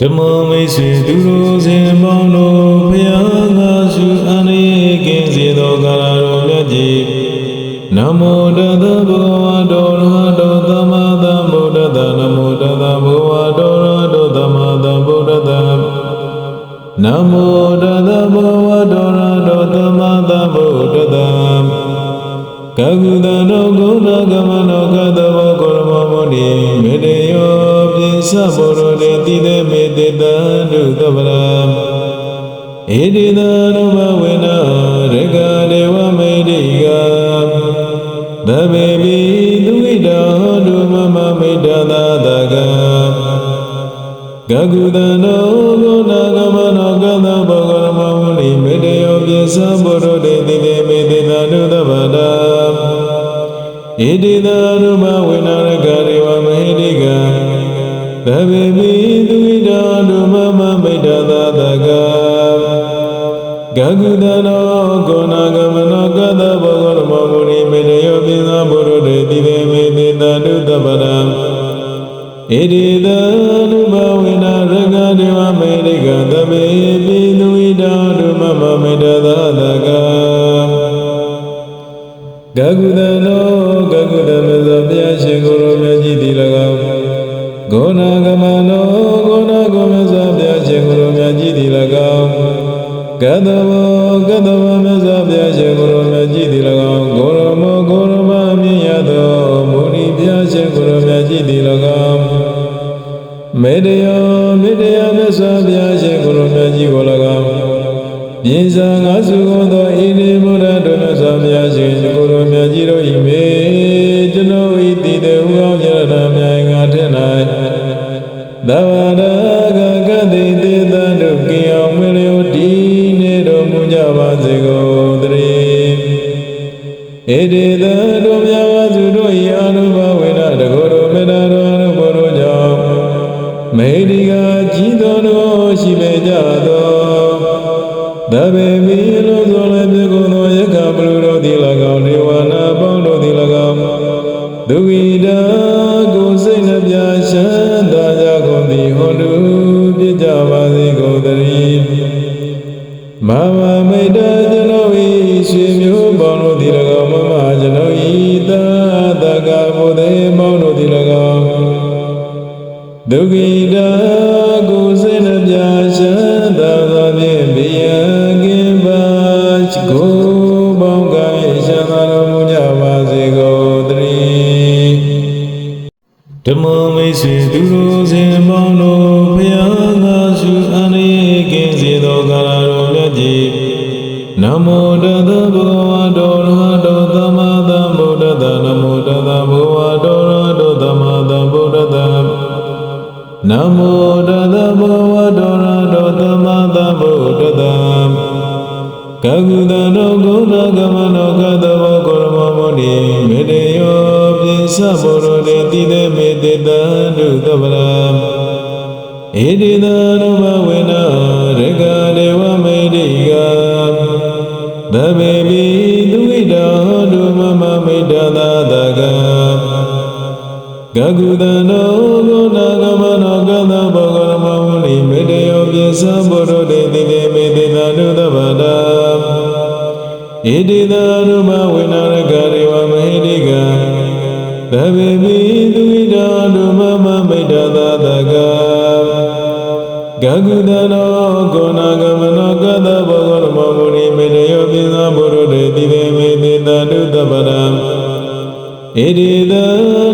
ဓမ္မမိတ်ဆွေသူတို့စဉ်ပေါင်းတို့ဖျားငါရှုအန္တရာယ်ကင်းစေသောကာလတော်မြတ်ကြီးနမောတသဗ္ဗဝါတောရဟတောသမ္မာသမ္ဗုဒ္ဓတ္တနမောတသဗ္ဗဝါတောရဟတောသမ္မာသမ္ဗုဒ္ဓတ္တနမောတသဗ္ဗဝါတောရဟတောသမ္မာသမ္ဗုဒ္ဓတ္တကကုသနောဂုဏကမနောကတဝကောရမမောတိမေတ္တ ယောပိသဗ္ဗရောတေတိတေမေတ္တံဒုသဗ္ဗရံဣတိတနုဘဝေနရကဒေဝမေတိကသဗ္ဗေပိသူဝိတောဒုမမမေတ္တသာတကကကုသနောဂုဏကမနောကတဝကောရမမောတိမေတ္တယောပိသဗ္ဗရောတေတိတေမေတ္တံဒုသဗ္ဗရံဣတိသာရမဝေနရကရေဝမဟိတိက သဗ္ဗေမိသူဝိတာဒုမမမိတ္တသာတကဂဂုတနောကောနာဂမနောကတဘောဂရမမုနိမေတယောပိသဘုရုတေတိဝေမေတိတတုတပရံဣတိသာရမဝေနရကရေဝမဟိတိကသဗ္ဗေမိသူဝိတာဒုမမမိတ္တသာတကဂဂုတနော ဂောနာဂမနောဂောနာဂောမဇဘုရားရှင်ကိုရောမြတ်ကြီးတိ၎င်းကတဝကတဝမဇဘုရားရှင်ကိုရောမြတ်ကြီးတိ၎င်းဂောရမောဂောရမအမြင့်ရသောမုဏိဘုရားရှင်ကိုရောမြတ်ကြီးတိ၎င်းမေတ္တယောမေတ္တယမြတ်စွာဘုရားရှင်ကိုရောမြတ်ကြီးကို၎င်းပြေစာငါစုကုန်သောဣတိဘုရားတို့မြတ်စွာဘုရားရှင်ကိုယ်တော်မြတ်ကြီးတို့၏မေကျွန်ုပ်၏တည်တဲ့ဥအောင်ရတမြိုင်ငါထင်၌ သဗ္ဗရာဂကတိတေတံတို့ကိအောင်မလျောဒီနေတော်မူကြပါစေကုန်သတည်းဣတိတံတို့မြတ်ဝါစုတို့၏အနုဘဝေနတကောတော်မေတ္တာတော်အနုဘောတို့ကြောင့်မေဒီကကြီးတော်တို့ရှိပေကြသောသ ဓမ္မမိတ်ဆွေသူတို့စဉ်ပေါင်းတို့ဖျားငါရှုအန္တရာယ်ကင်းစေသောကာလတော်မြတ်ကြီးနမောတသဗ္ဗဝါတောရဟတောသမ္မာသမ္ဗုဒ္ဓတ္တနမောတသဗ္ဗဝါတောရဟတောသမ္မာသမ္ဗုဒ္ဓတ္တနမောတသဗ္ဗဝတ္တရတောသမ္မာသမ္ဗုဒ္ဓတံကကုသနောဂုဏကမနော တ္တံဒုသဗ္ဗရံဣတိတနုဘဝေနရကဒေဝမေတိကသဗ္ဗေပိသူဝိတောဒုမမမေတ္တသာတကံဂဂုတနောဂုဏကမနောကသဘောဂရမဝလိမေတ္တယောပိသဗ္ဗရောတေတိတေမေတ္တနုသဗ္ဗတာဣတိသာရမဝေနရကရေဝမဟိတိကသဗ္ဗေမိ ဂဂုတနောဂုဏကမနောကသဘောဂရမဝလိမေတ္တယောပိသဗ္ဗရောတေတိတေမေတ္တနုသဗ္ဗတာဣတိတ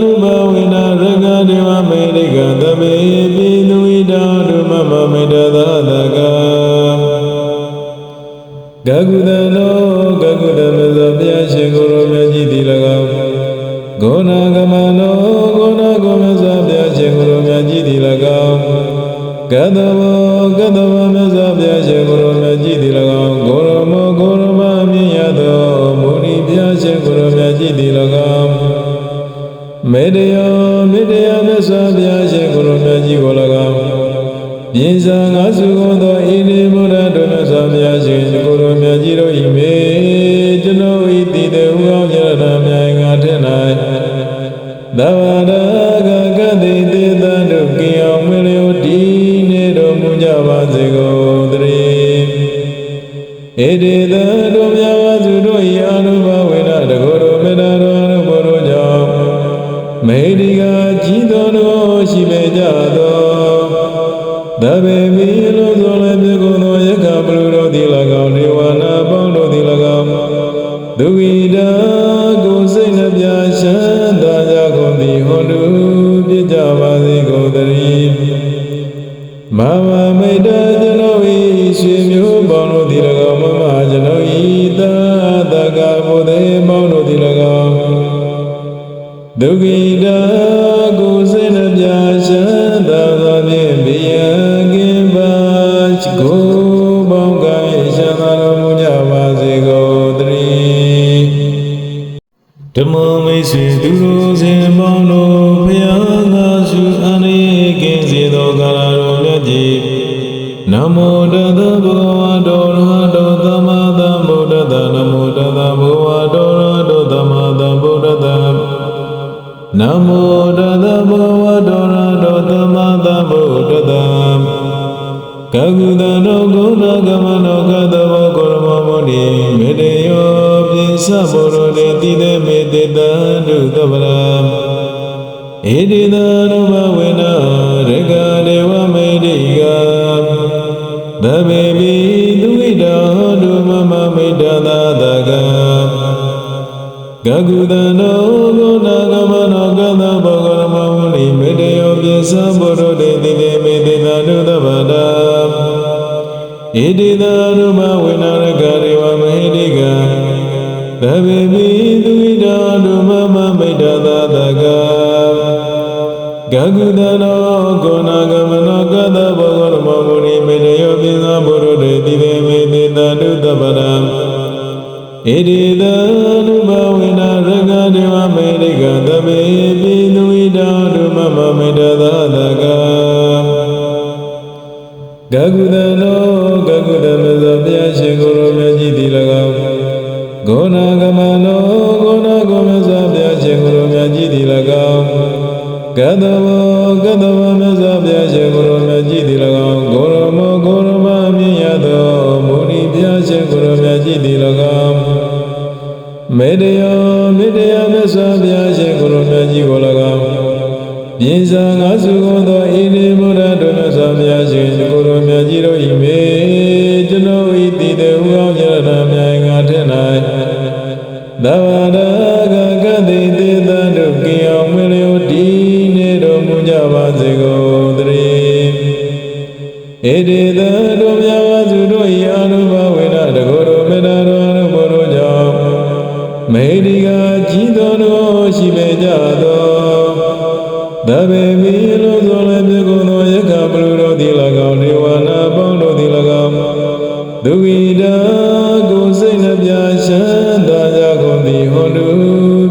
နုဘဝေနရကဒေဝမေရိကသမေပိသူဝိတာဒုမမမေတ္တသာတကဂဂုတနောဂဂုတမဇဘုရားရှင်ကိုရောမြတ်ကြီးတိ၎င်းဂောနာဂမနောဂောနာဂောမဇ ကတဝကတဝမဇဘုရားရှင်ကိုရောမြတ်ကြီးတိ၎င်းဂောရမောဂောရမအမြင့်ရသောမုဏိဘုရားရှင်ကိုရောမြတ်ကြီးတိ၎င်းမေတ္တယောမေတ္တယမြတ်စွာဘုရားရှင်ကိုရောမြတ်ကြီးကို၎င်းပြင်စာငါစုကုန်သောဣတိဘုရားတို့မြတ်စွာဘုရားရှင်ကိုရောမြတ်ကြီးတို့၏မေ ဧတေ ဒုက္ခိတာကိုယ်စိတ်နှပြရှမ်းသာသောဖြင့်ဘိယံကင်ပါချကိုယ်ပေါင်းကံရှမ်းသာတော်မူကြပါစေကုန်သတည်းဓမ္မမိတ်ဆွေသူ မောတသဗ္ဗဝါတောရဟတောသမ္မာသမ္ဗုဒ္ဓတ္တကကုသနောဂုဏကမနောကတဝကောရမမောနိမေတ္တယောပိသဘောရတေတိတေမေတ္တတံဒုသဗ္ဗရံဣတိတံနုဘ ကကုသနောဂုဏကမနောကတဝကောရမမောနိမေတ္တယော ဣတိသာနုမဝေနာရကရေဝမဟိတိကသဗ္ဗေပိသူဣဒာနုမမမိတ္တသာတကဂဂုတနောဂဂုတမဇဘုရားရှင်ကိုရောမြတ်ကြီးသည်၎င်းဂောနာဂမနောဂောနာဂောမဇဘုရားရှင်ကိုရောမြတ်ကြီးသည်၎င်းကတဝကတဝမဇ မေတ္တယောမေတ္တယမဇဘုရားရှင်ကိုရောမြတ်ကြီးကို၎င်းပြင်စာငါစုကုန်သောဣတိဘုရားတို့မြတ်စွာဘုရားရှင် တို့သည်၎င်းဒုဝိဒါကိုယ်စိတ်နှပြရှမ်းသာကြကုန်သည်ဟောတု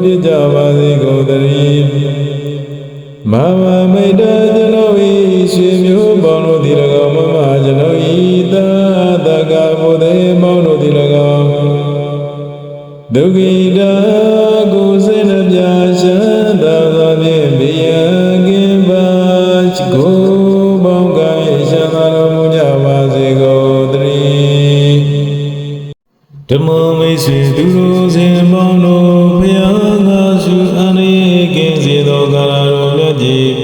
ပြကြပါစေကုန်သတည်းမမမိတ်တကျွန်ုပ်ဤရွှေမျိုးပေါင်းတို့သည်၎င်းမမကျွန်ုပ်ဤသာတကဘုသေပေါင်းတို့သည်၎င်းဒုက္ခိတာ ဓမ္မမိတ်ဆွေသူတို့စဉ်ပေါင်းတို့ဖျားသာရှုအန္တရာယ်ကင်းစေသောကာလတော်မြတ်ကြီး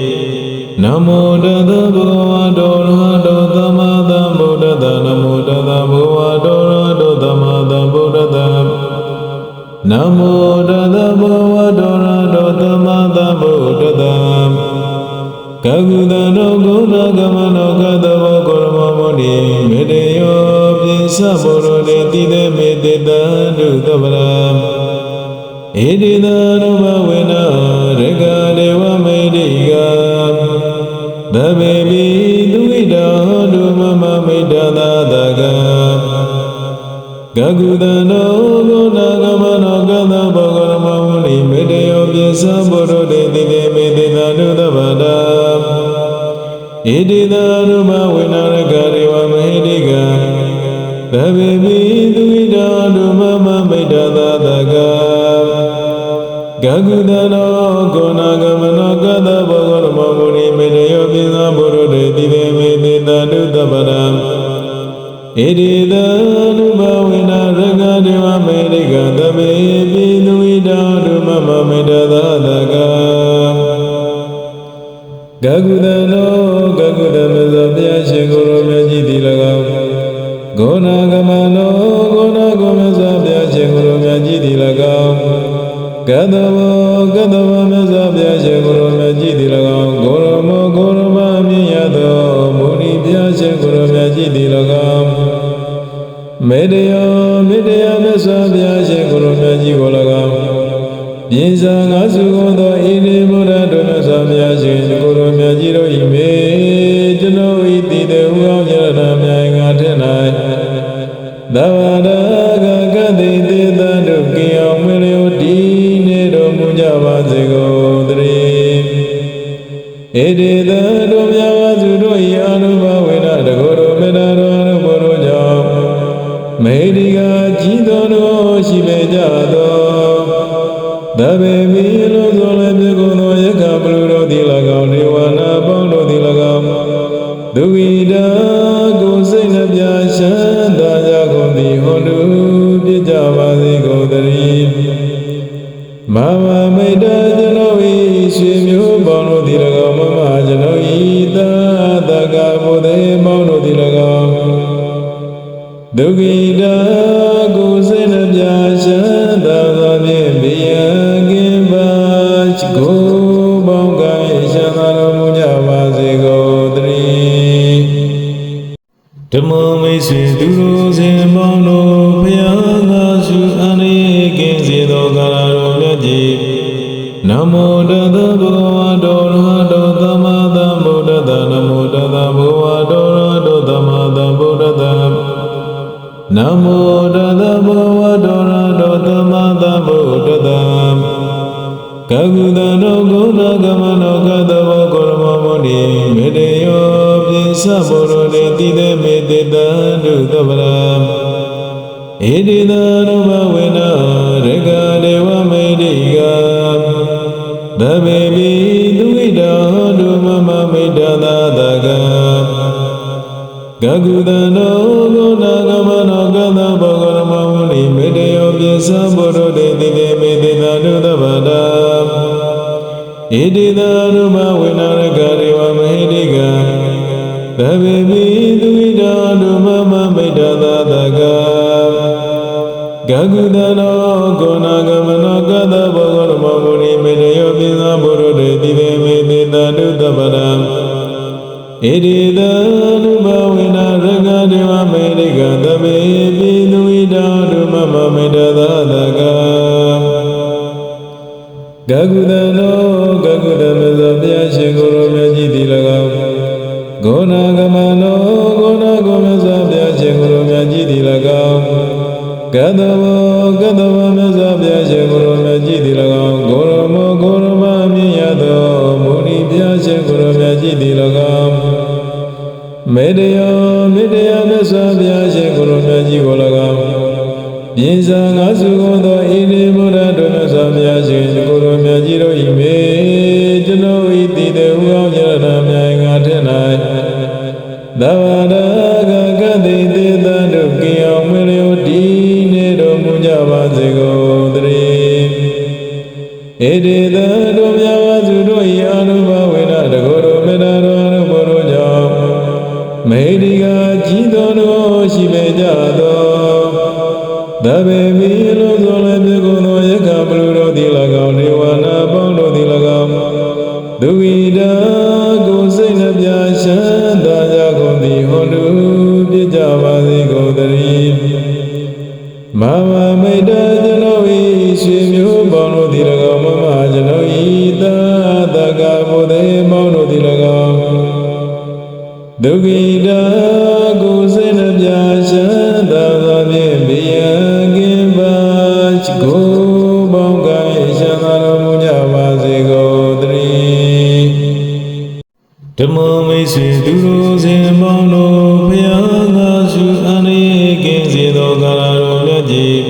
နမောတသဗ္ဗဝါတောရဟတောသမ္မာသမ္ဗုဒ္ဓတ္တနမောတသဗ္ဗဝါတောရဟတောသမ္မာသမ္ဗုဒ္ဓတ္တနမောတသဗ္ဗဝတ္တောရတောသမ္မာသမ္ဗုဒ္ဓတံကကုသနောဂုဏကမနောကတဝကောရမမောနိမေတ္တယောပိသဘောရတေတိတေမေတ္တတံဒုသဗ္ဗရံဣတိတံနုဘဝေနရကဒေဝမေတိကသဗ္ဗေပိသူဣဒာဒုမမမိတ္တသာတကံဂဂုတနောဂုဏကမနောကသဘောဂရမဝုနိမေတ္တယောပိသဘောရတေတိတေမေတ္တနုသဗ္ဗတာဣတိသာနုမဝေနာရကရေဝမဟိတိကသ ဗ္ဗေပိသူဣဒာဒုမမမိတ္တသာတကဂဂုတနောဂုဏကမနောကသဘောဂရမဝုနိမေတ္တယောပိသဘောရတေတိတေမေတ္တနုသဗ္ဗတာဣဣတိတ မေတ္တယောမေတ္တယမြတ်စွာဘုရားရှင်ကိုရောမြတ်ကြီးကို၎င်းပြင်စာငါစုကုန်သောဣတိဘုရားတို့မြတ်စွာဘုရားရှင်ကိုရောမြတ်ကြီးတို့၏မေကျွန်ုပ်၏တည်တဲ့ဥအောင်ရတနာမြိုင်ငါထင်၌သဗ္ဗရာဂကတိတေတံတို့ကိအောင်မလျောဒီနေတော်မူကြပါစေကုန်သတည်းဣတိတံ မေဒီကကြီးတော်တို့ရှိပေကြသောသဗ္ဓမ္မမိတ်ဆွေသူတို့စဉ်ပေါင်းတို့ဘုရားငါစုအန္တရာယ်ကင်းစေသောကာလတော်မြတ်ကြီးနမောတသဗ္ဗဝါတောရဟတောသမ္မာသမ္ဗုဒ္ဓတ္တနမောတသဗ္ဗဝါတောရဟတောသမ္မာသမ္ဗုဒ္ဓတ္တနမောတသဗ္ဗဝါတောရဟတောသမ္မာသမ္ဗုဒ္ဓတ္တကကုသနောဂုဏကမနောကတဝကောရမမုနိမေတ္တယောပိသဗ္ဗရောတေတိတေမေ တ္တံဒုသဗ္ဗရံဣတိတံနုဘဝေနရကဒေဝမေတိကသဗ္ဗေပိသူဣတောဒုမမမေတ္တသာတကဂကုတနောဂုဏကမနောကတဘောဂရမဝုနိမေတ္တယောပိသဗ္ဗရောတေတိတေမေတ္တံဒုသဗ္ဗရံဣတိတံနုဘဝေနရကဒေဝမေတိကသဗ္ဗေပိ ဂကုတနောဂုဏကမနောကတဘောဂရမဝုနိမေတ္တယောပိသဗ္ဗရောတေတိတေမေတ္တံဒုသဗ္ဗရံဣတိတံနုဘဝေနရကဒေဝမေရိကသမေပိသူဣတောဒုမမမေတ္တသာတကဂဂုတနောဂဂုတမဇဘုရားရှင်ကိုရောမြတ်ကြီးတိ၎င်းဂောနာဂမနောဂောနာဂောမဇဘုရားရှင်ကိုရောမြတ်ကြီးတိ၎င်း ကတဝကတဝမဇဘုရားရှင်ကိုရောမြတ်ကြီးတိ၎င်းဂောရမောဂောရမမြင့်ရသောမုနိဘုရားရှင်ကိုရောမြတ်ကြီးတိ၎င်းမေတ္တယောမေတ္တယမြတ်စွာဘုရားရှင်ကိုရောမြတ်ကြီးကို၎င်းပြင်စာငါစုကုန်သောဣတိဘုရားတို့မြတ်စွာဘုရားရှင်ကိုရောမြတ်ကြီးတို့၏မေကျွန်ုပ်၏တည်တဲ့ဥအောင်ရတနာမြိုင်ငါထင်၌သဗ္ဗ ဣတိတံတို့မြတ်ဝါစုတို့၏အနုဘဝေနတကောတို့မေတ္တာတော်အနုဘောတို့ကြောင့်မေဒီကကြီးတော်တို့ရှိပေကြသောသဗ္ဗေမိလုံးစုံလည်းပြေကုန်သောယက္ခပလူတို့သည်၎င်းဒေဝနာပေါင်းတို့သည်၎င်းဒုဝိဒါကိုယ်စိတ်နှပြရှမ်းသာကြကုန်သည်ဟောတုပြကြပါစေကုန်သတည်းမမမိတ်တကျွန်ုပ်၏ရွှေမျိုးပေါင်းတို့သည်၎င်း ဒုက္ခိတာကိုယ်စိတ်နှပြရှမ်းသာသောဖြင့်ဘိယံကင်ပါချကိုယ်ပေါင်းကံရှမ်းသာတော်မူကြပါစေကုန်သတည်းဓမ္မမိတ်ဆွေသူတို့စဉ်ပေါင်းတို့ဘုရားငါစုအန္တရာယ်ကင်းစေသောကာလတော်မြတ်ကြီး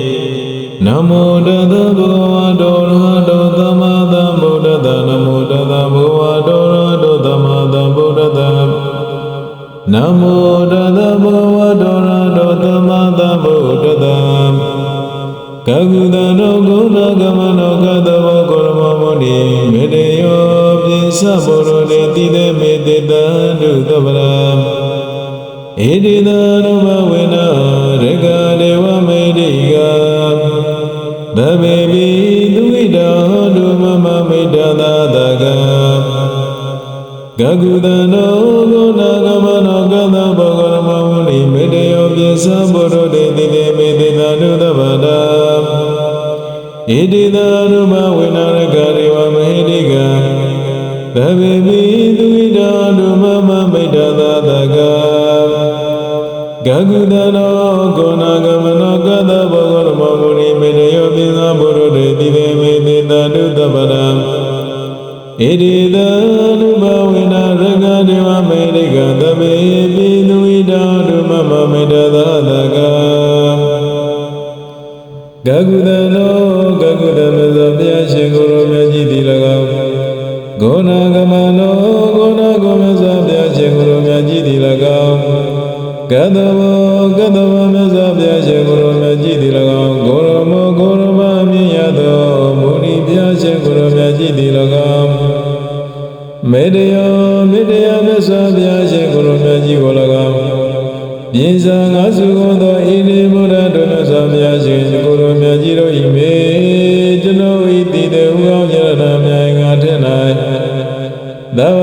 နမောတသဗ္ဗဝါတောရဟတောသမ္မာသမ္ဗုဒ္ဓတ္တနမောတ သဗ္ဗဝါတောရဟတောသမ္မာသမ္ဗုဒ္ဓတ္တနမောတတဘောဝတောရတောသမတဗုဒ္ဓတံကကုတနောဂုဏကမနောကတဝကောရမမောနိမေတယောပိသဗောရတေတိတေမေတေတံဒုသဗရံဣတိတနုဘဝေနရကဒေဝ ဂဂုတနောဂုဏကမနောကသဘောဂရမမုနိမေတယောပိသဗောရတေတိတေမေတေတံဒုသဗရံဣတိတနုဘဝေနရကဒေဝမေတိကသဗ္ဗေပိသူဝိတောဒုမမမေတ္တာတကံဂဂုတနောဂုဏကမနောကတဘောဂရမမုနိမေတယောပိသဗောရတေတိတေမေတေတံဒုသဗရံဣတိတနုဘဝေနရက ဒေဝမေရိကသဗ္ဗေပိသူဝိတောဒုမမမေတ္တာတကံဂဂုတနောဂဂုတမဇဘုရားရှင်ကိုရောမြတ်ကြီးသည်၎င်းဂုဏကမနောဂုဏဂုမဇဘုရားရှင်ကိုရောမြတ်ကြီးသည်၎င်းကတဝကတဝမဇဘုရားရှင်ကိုရောမြတ်ကြီးသည်၎င်းဂောရမောဂောရမမြင့်ရသောမုနိဘုရားရှင်ကိုရောမြတ်ကြီးသည်၎င်းမေတ္တယောမေတ္တယမြ တ်စွာဘုရားရှင်ကိုရောမြတ်ကြီးကို၎င်းပြင်စာငါစုကုန်သောဣတိဘုရားတို့မြတ်စွာဘုရားရှင်ကိုရောမြတ်ကြီးတို့၏မေကျွန်ုပ်၏တည်တဲ့ဥအောင်ရတနာမြိုင်ငါထင်၌သဗ္ဗ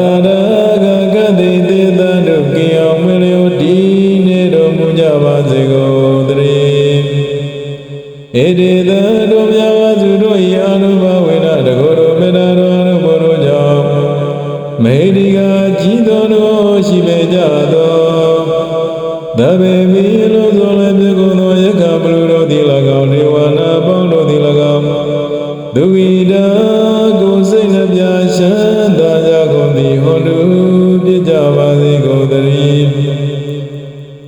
ဝိဒာကိုယ်စိတ်နှပြရှမ်းသာကြကုန်သည်ဟောတုပြကြပါစေကုန်သတည်း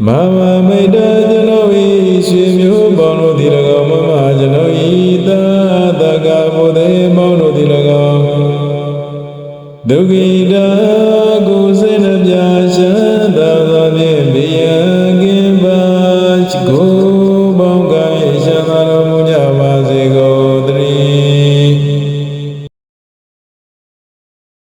မမမိတ်တကျွန်ုပ်၏ရွှေမျိုးပေါင်းတို့သည်၎င်းမမကျွန်ုပ်၏သာတကဘုဒ္ဓေပေါင်းတို့သည်၎င်းဒုက္ခိတာ